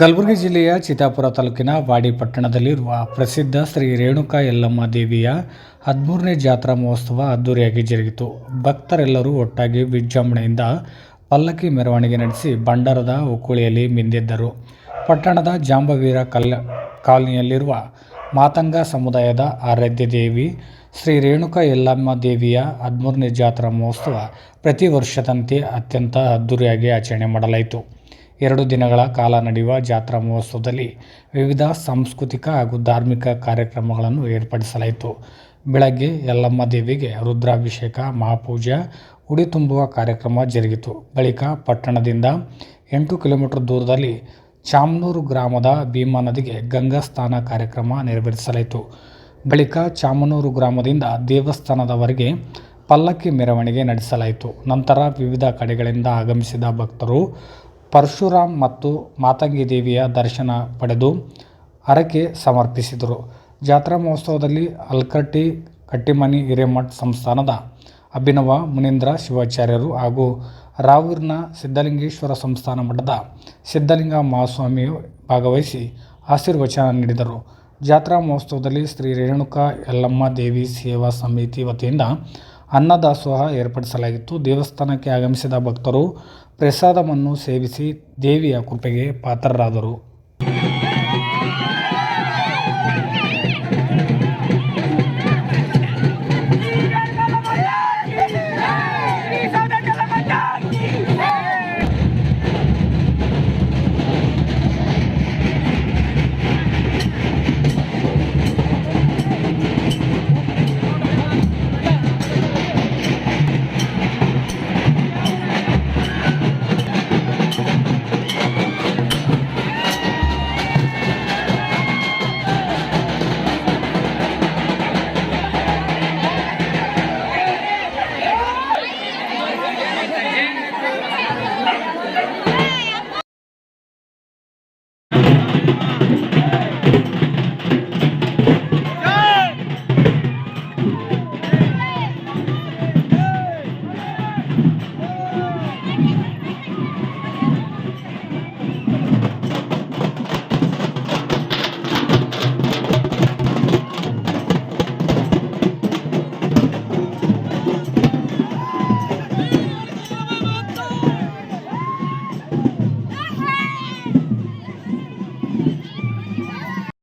ಕಲಬುರಗಿ ಜಿಲ್ಲೆಯ ಚಿತಾಪುರ ತಾಲೂಕಿನ ವಾಡಿ ಪಟ್ಟಣದಲ್ಲಿರುವ ಪ್ರಸಿದ್ಧ ಶ್ರೀ ರೇಣುಕಾ ಯಲ್ಲಮ್ಮ ದೇವಿಯ ಹದಿಮೂರನೇ ಜಾತ್ರಾ ಮಹೋತ್ಸವ ಅದ್ದೂರಿಯಾಗಿ ಜರುಗಿತು. ಭಕ್ತರೆಲ್ಲರೂ ಒಟ್ಟಾಗಿ ವಿಜೃಂಭಣೆಯಿಂದ ಪಲ್ಲಕ್ಕಿ ಮೆರವಣಿಗೆ ನಡೆಸಿ ಬಂಡಾರದ ಉಕ್ಕುಳಿಯಲ್ಲಿ ಮಿಂದಿದ್ದರು. ಪಟ್ಟಣದ ಜಾಂಬವೀರ ಕಲ್ ಕಾಲನಿಯಲ್ಲಿರುವ ಮಾತಂಗ ಸಮುದಾಯದ ಆರಾಧ್ಯ ದೇವಿ ಶ್ರೀ ರೇಣುಕಾ ಯಲ್ಲಮ್ಮ ದೇವಿಯ ಹದಿಮೂರನೇ ಜಾತ್ರಾ ಮಹೋತ್ಸವ ಪ್ರತಿ ವರ್ಷದಂತೆ ಅತ್ಯಂತ ಅದ್ದೂರಿಯಾಗಿ ಆಚರಣೆ ಮಾಡಲಾಯಿತು. ಎರಡು ದಿನಗಳ ಕಾಲ ನಡೆಯುವ ಜಾತ್ರಾ ಮಹೋತ್ಸವದಲ್ಲಿ ವಿವಿಧ ಸಾಂಸ್ಕೃತಿಕ ಹಾಗೂ ಧಾರ್ಮಿಕ ಕಾರ್ಯಕ್ರಮಗಳನ್ನು ಏರ್ಪಡಿಸಲಾಯಿತು. ಬೆಳಗ್ಗೆ ಯಲ್ಲಮ್ಮ ದೇವಿಗೆ ರುದ್ರಾಭಿಷೇಕ, ಮಹಾಪೂಜೆ, ಉಡಿ ತುಂಬುವ ಕಾರ್ಯಕ್ರಮ ಜರುಗಿತು. ಬಳಿಕ ಪಟ್ಟಣದಿಂದ ಎಂಟು ಕಿಲೋಮೀಟರ್ ದೂರದಲ್ಲಿ ಚಾಮನೂರು ಗ್ರಾಮದ ಭೀಮಾ ನದಿಗೆ ಗಂಗಾ ಸ್ನಾನ ಕಾರ್ಯಕ್ರಮ ನೆರವೇರಿಸಲಾಯಿತು. ಬಳಿಕ ಚಾಮನೂರು ಗ್ರಾಮದಿಂದ ದೇವಸ್ಥಾನದವರೆಗೆ ಪಲ್ಲಕ್ಕಿ ಮೆರವಣಿಗೆ ನಡೆಸಲಾಯಿತು. ನಂತರ ವಿವಿಧ ಕಡೆಗಳಿಂದ ಆಗಮಿಸಿದ ಭಕ್ತರು ಪರಶುರಾಮ್ ಮತ್ತು ಮಾತಂಗಿ ದೇವಿಯ ದರ್ಶನ ಪಡೆದು ಹರಕೆ ಸಮರ್ಪಿಸಿದರು. ಜಾತ್ರಾ ಮಹೋತ್ಸವದಲ್ಲಿ ಅಲ್ಕಟ್ಟಿ ಕಟ್ಟಿಮನಿ ಹಿರೇಮಠ್ ಸಂಸ್ಥಾನದ ಅಭಿನವ ಮುನೀಂದ್ರ ಶಿವಾಚಾರ್ಯರು ಹಾಗೂ ರಾವೂರಿನ ಸಿದ್ಧಲಿಂಗೇಶ್ವರ ಸಂಸ್ಥಾನ ಮಠದ ಸಿದ್ಧಲಿಂಗ ಮಹಾಸ್ವಾಮಿಯು ಭಾಗವಹಿಸಿ ಆಶೀರ್ವಚನ ನೀಡಿದರು. ಜಾತ್ರಾ ಮಹೋತ್ಸವದಲ್ಲಿ ಶ್ರೀ ರೇಣುಕಾ ಯಲ್ಲಮ್ಮ ದೇವಿ ಸೇವಾ ಸಮಿತಿ ವತಿಯಿಂದ ಅನ್ನದಾಸೋಹ ಏರ್ಪಡಿಸಲಾಗಿತ್ತು. ದೇವಸ್ಥಾನಕ್ಕೆ ಆಗಮಿಸಿದ ಭಕ್ತರು ಪ್ರಸಾದವನ್ನು ಸೇವಿಸಿ ದೇವಿಯ ಕೃಪೆಗೆ ಪಾತ್ರರಾದರು.